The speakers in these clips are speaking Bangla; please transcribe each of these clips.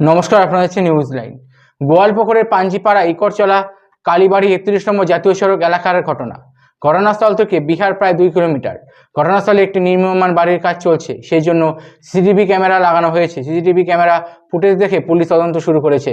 নমস্কার, আপনারা হচ্ছে নিউজ লাইন গোয়ালপুকুরের পাঞ্জিপাড়া ইকরচলা কালীবাড়ি একত্রিশ নম্বর জাতীয় সড়ক এলাকার ঘটনা। ঘটনাস্থল থেকে বিহার প্রায় দুই কিলোমিটার। ঘটনাস্থলে একটি নির্মীয়মান বাড়ির কাজ চলছে, সেই জন্য সিসিটিভি ক্যামেরা লাগানো হয়েছে। সিসিটিভি ক্যামেরা ফুটেজ দেখে পুলিশ তদন্ত শুরু করেছে।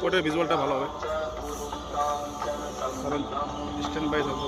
কোর্টের ভিজুয়ালটা ভালো হবে কারণ স্ট্যান্ড বাই থাকবে